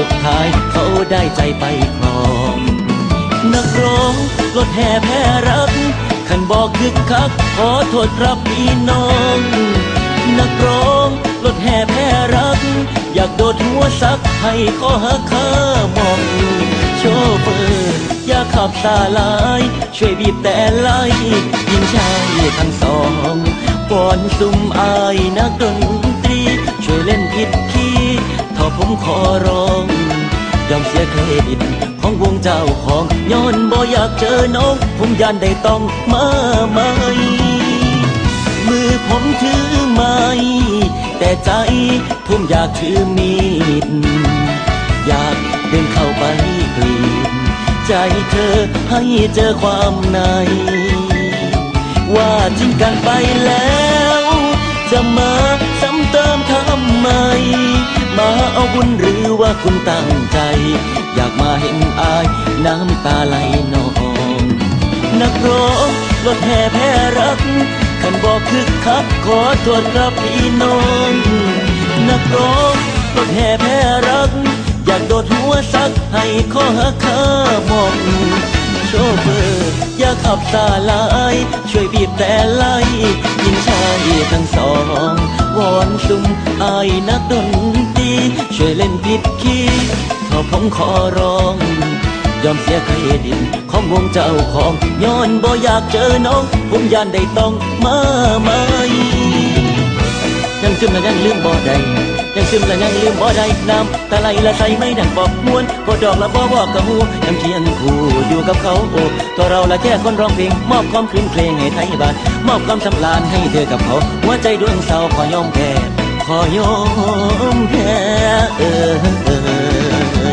สุดท้ายเขาได้ใจไปครอง นักร้องรถแห่แพ้รักขันบอกคึกคักขอโทษครับพี่น้อง นักร้องรถแห่แพ้รัก อยากโดดหัวซักให้ขอหักข้ามองโชเฟอร์อย่าขับสาลาย ช่วยบีบแต่ไล่ยิงชายทั้งสองก่อนซุ่มอายนักดนตรี ช่วยเล่นผิดคี ผมขอร้อง ยอมเสียเครดิตของวงเจ้าของย้อนบ่อยากเจอน้อง ผมยันได้ต้องมาใหม่มือผมถือไม้แต่ใจผมอยากถือมีด อยากเดินเข้าไปกรีดใจเธอให้เจอความใน ว่าทิ้งกันไปแล้ว จะมา ว่าคุณตั้งใจ อยากมาเห็นอายน้ำตาไหลนองนักร้องรถแห่แพ้รักขันบอกคึกคักขอโทษครับพี่น้องนักร้องรถแห่แพ้รัก อยากโดดหัวซักให้ข้อหักข้ามองโชเฟอร์อย่าขับสาลาย ช่วยบีบแต่ไล่ยิงชายทั้งสอง วอนซุ่มอายนักดนตรีช่วยเล่นผิดคีย์ขอผมขอร้อง ยอมเสียเครดิตของวงเจ้าของย้อนบ่อยากเจอน้อง ผมยานได้ต้องมาไหม่ ยังซึมและยังลืมบ่ได้ยังซึมและยังลืมบ่ได้น้ำตาไหลละใส่ไม่ดังบอกมวนบ่ดอกละบ่บอกกะหูยังเคียงคู่อยู่กับเขาโอ้ตัวเราละแค่คนร้องเพลง มอบความคลื่นเพลงให้ไทยบ้านมอบความสำราญให้เธอกับเขา หัวใจดวงเศร้าขอยอมแพ้ขอยอมแพ้เออ